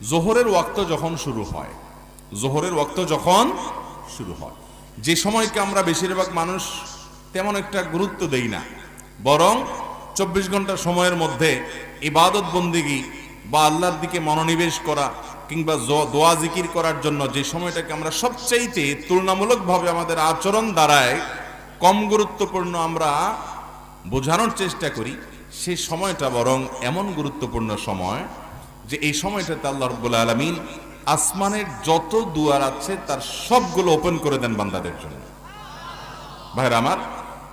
জোহরের ওয়াক্ত যখন শুরু হয়, জোহরের ওয়াক্ত যখন শুরু হয়, যে সময়কে আমরা বেশিরভাগ মানুষ তেমন একটা গুরুত্ব দেই না, বরং চব্বিশ ঘণ্টা সময়ের মধ্যে ইবাদত বন্দিগি বা আল্লাহর দিকে মনোনিবেশ করা কিংবা দোয়া জিকির করার জন্য যে সময়টাকে আমরা সবচাইতে তুলনামূলকভাবে আমাদের আচরণ দ্বারায় কম গুরুত্বপূর্ণ আমরা বোঝানোর চেষ্টা করি সেই সময়টা বরং এমন গুরুত্বপূর্ণ সময় যে এই সময়টাতে আল্লাহ রব্বুল আলমিন আসমানের যত দুয়ার আছে তার সবগুলো ওপেন করে দেন বান্দাদের জন্য। ভাইরা আমার,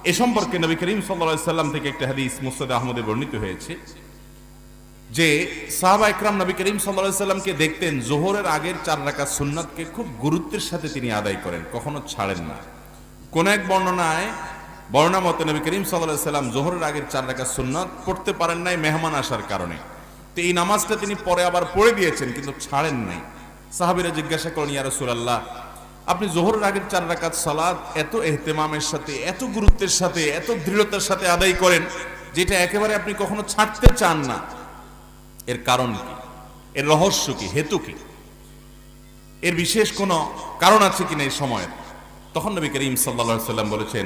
এ সম্পর্কে নবী করিম সাল্লা সাল্লাম থেকে একটা হাদিস মুস্তাদ আহমদে বর্ণিত হয়েছে যে সাহাবা একরাম নবী করিম সাল্লা সাল্লামকে দেখতেন জোহরের আগের চার রাখা সুন্নাতকে খুব গুরুত্বের সাথে তিনি আদায় করেন, কখনো ছাড়েন না। কোন এক বর্ণনায় বর্ণনা মতে নবী করিম সাল্লাহ সাল্লাম জোহরের আগের চার রাখা সুন্নাত পড়তে পারেন নাই মেহমান আসার কারণে। তো এই নামাজটা তিনি পরে আবার পড়ে দিয়েছেন, কিন্তু ছাড়েন নাই। সাহাবিরা জিজ্ঞাসা করেন ইয়া রাসূলুল্লাহ, আপনি জোহরের আগের চার রাকাত সালাত এত এহতেমামের সাথে, এত গুরুত্বের সাথে, এত দৃঢ়তার সাথে আদায় করেন, যেটা একেবারে আপনি কখনো ছাড়তে চান না। এর কারণ কি? এর রহস্য কি? হেতু কি? এর বিশেষ কোনো কারণ আছে কিনা এই সময়ের? তখন নবী করিম সাল্লা সাল্লাম বলেছেন,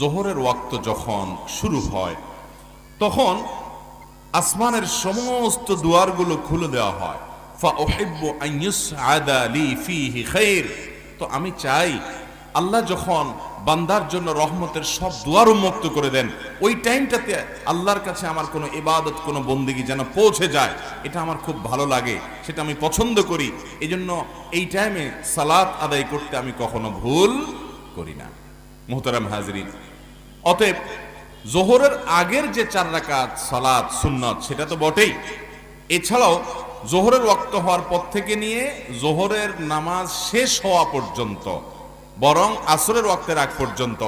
জোহরের ওয়াক্ত যখন শুরু হয়, তখন আসমানের সমস্ত দুয়ারগুলো খুলে দেওয়া হয়। তো আমি চাই, আল্লাহ যখন বান্দার জন্য রহমতের সব দুয়ার উন্মুক্ত করে দেন, ওই টাইমটাতে আল্লাহর কাছে আমার কোনো ইবাদত, কোনো বন্দিগি যেন পৌঁছে যায়, এটা আমার খুব ভালো লাগে, সেটা আমি পছন্দ করি। এই জন্য এই টাইমে সালাত আদায় করতে আমি কখনো ভুল করি না। মোহতারাম হাজরিন, অতএব জোহরের আগের যে চার রাকাত সালাত, সুন্নত, সেটা তো বটেই। এছাড়াও জোহরের রক্ত হওয়ার পর থেকে নিয়ে জোহরের নামাজ শেষ হওয়া পর্যন্ত, বরং আসরের রক্তের আগ পর্যন্ত,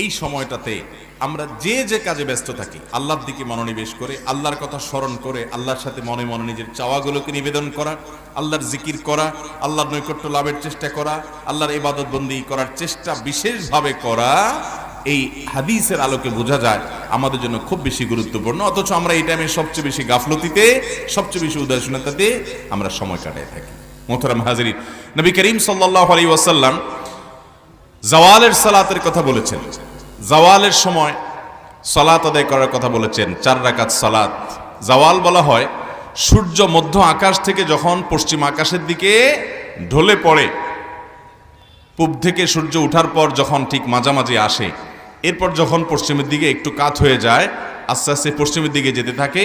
এই সময়টাতে আমরা যে যে কাজে ব্যস্ত থাকি, আল্লাহর দিকে মনোনিবেশ করে, আল্লাহর কথা স্মরণ করে, আল্লাহর সাথে মনে মনে নিজের চাওয়াগুলোকে নিবেদন করা, আল্লাহর জিকির করা, আল্লাহর নৈকট্য লাভের চেষ্টা করা, আল্লাহর ইবাদত বন্দি করার চেষ্টা বিশেষভাবে করা এই হাদিসের আলোকে বোঝা যায় আমাদের জন্য খুব বেশি গুরুত্বপূর্ণ। অথচ আমরা এই টাইমে সবচেয়ে বেশি গাফলতিতে, সবচেয়ে বেশি উদাসীনতাতে আমরা সময় কাটাই থাকি। মোহতারাম হাজির নবী করিম সাল্লাহ আলী ওয়াসাল্লাম জওয়ালের সালাতের কথা বলেছেন। জওয়ালের সময় সালাত আদায় করার কথা বলেছেন, চার রাকাত সালাত। জওয়াল বলা হয়, সূর্য মধ্য আকাশ থেকে যখন পশ্চিম আকাশের দিকে ঢলে পড়ে, পূব থেকে সূর্য ওঠার পর যখন ঠিক মাঝামাঝি আসে এরপর যখন পশ্চিমের দিকে একটু কাত হয়ে যায়, আস্তে আস্তে পশ্চিমের দিকে যেতে থাকে,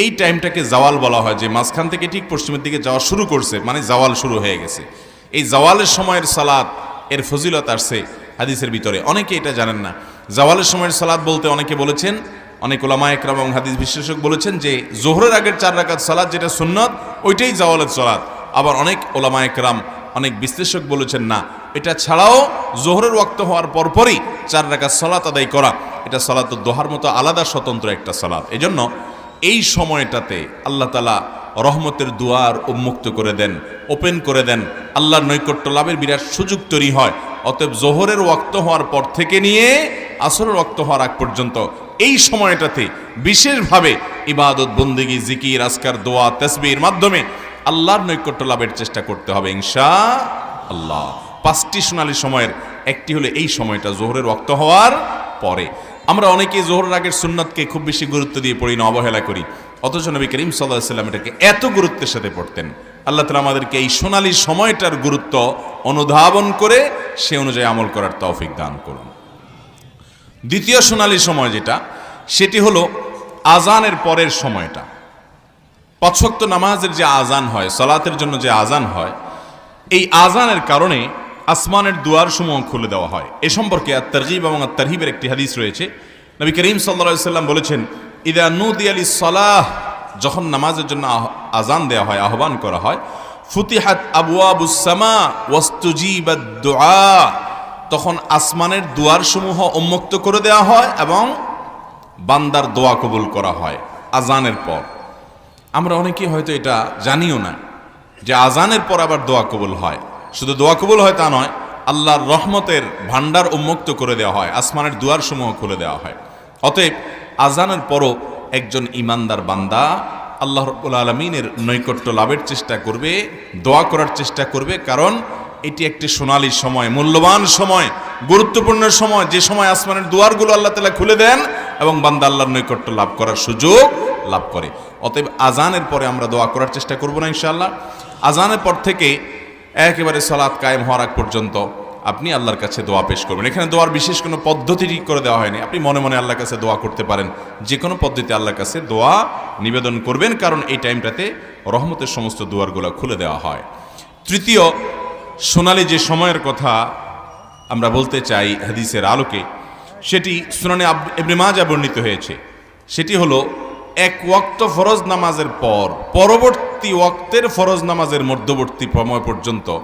এই টাইমটাকে জাওয়াল বলা হয়, যে মাঝখান থেকে ঠিক পশ্চিমের দিকে যাওয়া শুরু করছে মানে জাওয়াল শুরু হয়ে গেছে। এই জাওয়ালের সময়ের সালাদ এর ফজিলত আসছে হাদিসের ভিতরে। অনেকে এটা জানেন না। জাওয়ালের সময়ের সালাদ বলতে অনেকে বলেছেন, অনেক ওলামা একরাম এবং হাদিস বিশ্লেষক বলেছেন যে, জোহরের আগের চার রাকাত সালাদ যেটা সুন্নত, ওইটাই জাওয়ালের সালাদ আবার অনেক ওলামা একরাম, অনেক বিশ্লেষক বলেছেন না, এটা ছাড়াও জোহরের ওয়াক্ত হওয়ার পরপরই চার রাকাত সালাত আদায় করা। এটা সালাত দোহার মতো আলাদা স্বতন্ত্র একটা সালাত। এজন্য এই সময়টাতে আল্লাহ তালা রহমতের দুয়ার উন্মুক্ত করে দেন, ওপেন করে দেন। আল্লাহর নৈকট্য লাভের বিরাট সুযোগ তৈরি হয়। অতএব জোহরের ওয়াক্ত হওয়ার পর থেকে নিয়ে আসরের ওয়াক্ত হওয়ার আগ পর্যন্ত এই সময়টাতে বিশেষভাবে ইবাদত, বন্দিগি, জিকির আসকার দোয়া তসবির মাধ্যমে আল্লাহর নৈকট্য লাভের চেষ্টা করতে হবে ইনশা আল্লাহ। পাঁচটি সোনালী সময়ের একটি হলো এই সময়টা জোহরের রক্ত হওয়ার পরে। আমরা অনেকেই জোহরের আগের সুন্নাতকে খুব বেশি গুরুত্ব দিয়ে পড়ি না, অবহেলা করি। অথচ নবী করিম সাল্লাহ সাল্লাম এটাকে এত গুরুত্বের সাথে পড়তেন। আল্লাহ তালা আমাদেরকে এই সোনালী সময়টার গুরুত্ব অনুধাবন করে সে অনুযায়ী আমল করার তৌফিক দান করুন। দ্বিতীয় সোনালী সময় যেটা, সেটি হলো আজানের পরের সময়টা। পছক্ত নামাজের যে আজান হয়, সলাতের জন্য যে আজান হয়, এই আজানের কারণে আসমানের দুয়ার সমূহ খুলে দেওয়া হয়। এ সম্পর্কে আর তারগিব এবং আর তারহিবের একটি হাদিস রয়েছে। নবী করিম সাল্লা সাল্লাম বলেছেন, ইদা নুদি আলী সালাহ যখন নামাজের জন্য আজান দেওয়া হয়, আহ্বান করা হয়, ফুতিহাত আবু আবুসামা ওয়াস্তুজিবাদ দোয়া তখন আসমানের দুয়ার সমূহ উন্মুক্ত করে দেওয়া হয় এবং বান্দার দোয়া কবুল করা হয় আজানের পর। আমরা অনেকেই হয়তো এটা জানিও না যে আজানের পর আবার দোয়া কবুল হয়। শুধু দোয়া কবুল হয় তা নয়, আল্লাহর রহমতের ভান্ডার উন্মুক্ত করে দেওয়া হয়, আসমানের দুয়ার সমূহ খুলে দেওয়া হয়। অতএব আজানের পরও একজন ইমানদার বান্দা আল্লাহ রব্বুল আলমিনের নৈকট্য লাভের চেষ্টা করবে, দোয়া করার চেষ্টা করবে, কারণ এটি একটি সোনালী সময়, মূল্যবান সময়, গুরুত্বপূর্ণ সময়, যে সময় আসমানের দুয়ারগুলো আল্লাহ তালা খুলে দেন এবং বান্দা আল্লাহর নৈকট্য লাভ করার সুযোগ লাভ করে। অতএব আজানের পরে আমরা দোয়া করার চেষ্টা করব না ইনশাআল্লাহ। আজানের পর থেকে একেবারে সলাৎ কায়েম হওয়ার আগ পর্যন্ত আপনি আল্লাহর কাছে দোয়া পেশ করবেন। এখানে দোয়ার বিশেষ কোনো পদ্ধতি ঠিক করে দেওয়া হয়নি। আপনি মনে মনে আল্লাহর কাছে দোয়া করতে পারেন। যে কোনো পদ্ধতি আল্লাহর কাছে দোয়া নিবেদন করবেন, কারণ এই টাইমটাতে রহমতের সমস্ত দুয়ারগুলো খুলে দেওয়া হয়। তৃতীয়, সোনালি যে সময়ের কথা আমরা বলতে চাই হাদিসের আলোকে, সেটি সুনানে ইবনে মাজা বর্ণিত হয়েছে। সেটি হলো, এক ওয়াক্ত ফরজ নামাজের পর পরবর্তী ওয়াক্তের ফরজ নামাজের মধ্যবর্তী সময় পর্যন্ত।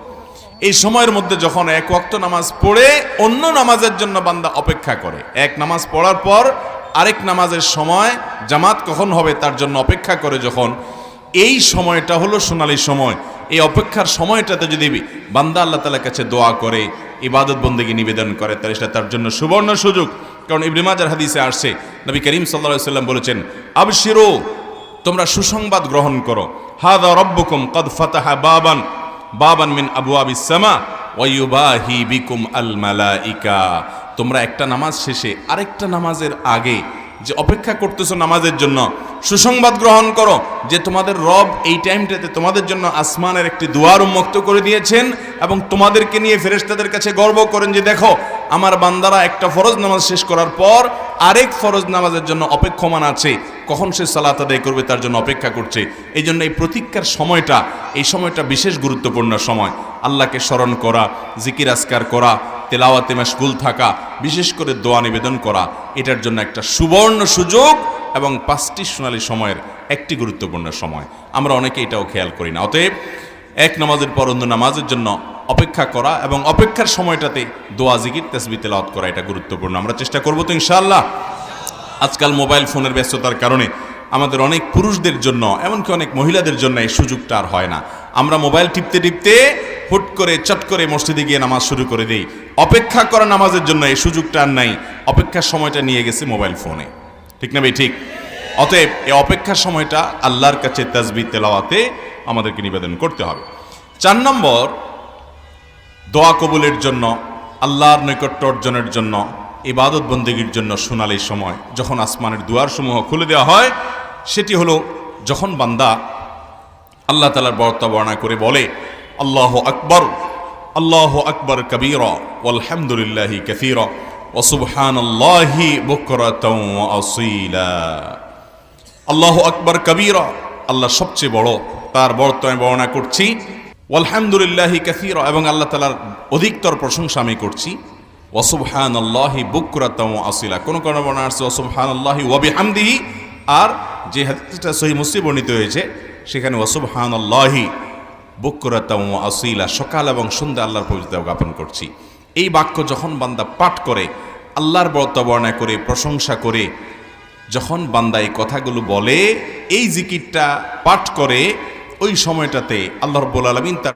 এই সময়ের মধ্যে যখন এক ওয়াক্ত নামাজ পড়ে, অন্য নামাজের জন্য বান্দা অপেক্ষা করে। এক নামাজ পড়ার পর আরেক নামাজের সময় জামাত কখন হবে তার জন্য অপেক্ষা করে যখন এই সময়টা হলো সোনালি সময়। এই অপেক্ষার সময়টাতে যদি বান্দা আল্লাহ তালার কাছে দোয়া করে, ইবাদত বন্দেগী নিবেদন করে, তাহলে সেটা তার জন্য সুবর্ণ সুযোগ। কারণ ইবরিমাজার হাদিসে আসছে, নবী করিম সাল্লা সাল্লাম বলেছেন, আবশিরো তোমরা সুসংবাদ গ্রহণ করো। হাদা রব্বুকুম কদ ফাতাহা বাবান। বাবান মিন আবু আবিস সামা ওয়ুবাহি বিকুম আল মালাইকা। তোমরা একটা নামাজ শেষে আরেকটা নামাজের আগে যে অপেক্ষা করতেছো নামাজের জন্য সুসংবাদ গ্রহণ করো যে তোমাদের রব এই টাইমটাতে তোমাদের জন্য আসমানের একটি দুয়ার উন্মুক্ত করে দিয়েছেন এবং তোমাদেরকে নিয়ে ফেরেশতাদের কাছে গর্ব করেন যে দেখো, আমার বান্দারা একটা ফরজ নামাজ শেষ করার পর আরেক ফরজ নামাজের জন্য অপেক্ষমান আছে। কখন সে সালাত আদায় করবে তার জন্য অপেক্ষা করছে। এই জন্য এই প্রতীক্ষার সময়টা, এই সময়টা বিশেষ গুরুত্বপূর্ণ সময়। আল্লাহকে স্মরণ করা, জিকির আসকার করা, তেলাওয়াতে মাসগুল থাকা, বিশেষ করে দোয়া নিবেদন করা, এটার জন্য একটা সুবর্ণ সুযোগ এবং পাঁচটি সোনালি সময়ের একটি গুরুত্বপূর্ণ সময়। আমরা অনেকে এটাও খেয়াল করি না। অতএব এক নামাজের পর অন্য নামাজের জন্য অপেক্ষা করা এবং অপেক্ষার সময়টাতে দোয়া, জিকির তেসবি তেলাওয়াত করা এটা গুরুত্বপূর্ণ। আমরা চেষ্টা করব তো ইনশাআল্লাহ। আজকাল মোবাইল ফোনের ব্যস্ততার কারণে আমাদের অনেক পুরুষদের জন্য, এমনকি অনেক মহিলাদের জন্য এই সুযোগটা আর হয় না। আমরা মোবাইল টিপতে টিপতে হুট করে, চট করে মসজিদে গিয়ে নামাজ শুরু করে দিই। অপেক্ষা করা নামাজের জন্য এই সুযোগটা আর নাই। অপেক্ষার সময়টা নিয়ে গেছে মোবাইল ফোনে। ঠিক না ভাই? ঠিক। অতএব এই অপেক্ষার সময়টা আল্লাহর কাছে তাজবি তেলাওয়াতে আমাদেরকে নিবেদন করতে হবে। চার নম্বর, দোয়া কবুলের জন্য, আল্লাহর নৈকট্য অর্জনের জন্য, ইবাদত বন্দীগীর জন্য সোনালি সময়। যখন আসমানের দুয়ারসমূহ খুলে দেওয়া হয়, সেটি হলো যখন বান্দা আল্লাহ তালার বর্তা বর্ণনা করে বলে, আল্লাহ আকবর আল্লাহ আকবর কবির আলহামদুলিল্লাহি কসির। ওসুবহান আল্লাহি আসিলা। আল্লাহ আকবর কবির, আল্লাহ সবচেয়ে বড়, তার বর্তমানে বর্ণনা করছি। আলহামদুলিল্লাহি কাসির, এবং আল্লাহ তালার অধিকতর প্রশংসা আমি করছি। ওসুবহান আল্লাহি বুকরাতম আসিলা। কোন কোন বর্ণনা আসছে ওসুবহান আল্লাহি ওয়াবি হামদিহি আর যে হাদিসটা সহি মুসলিম বর্ণিত হয়েছে, সেখানে ওসুবহান আল্লাহি বুকরাতম আসিলা, সকাল এবং সন্ধ্যা আল্লাহর পবিত্র জ্ঞাপন করছি। এই বাক্য যখন বান্দা পাঠ করে, আল্লাহর বর্ত বর্ণনা করে, প্রশংসা করে, যখন বান্দা এই কথাগুলো বলে, এই জিকিরটা পাঠ করে, ওই সময়টাতে আল্লাহ রব্বুল আলমিন তার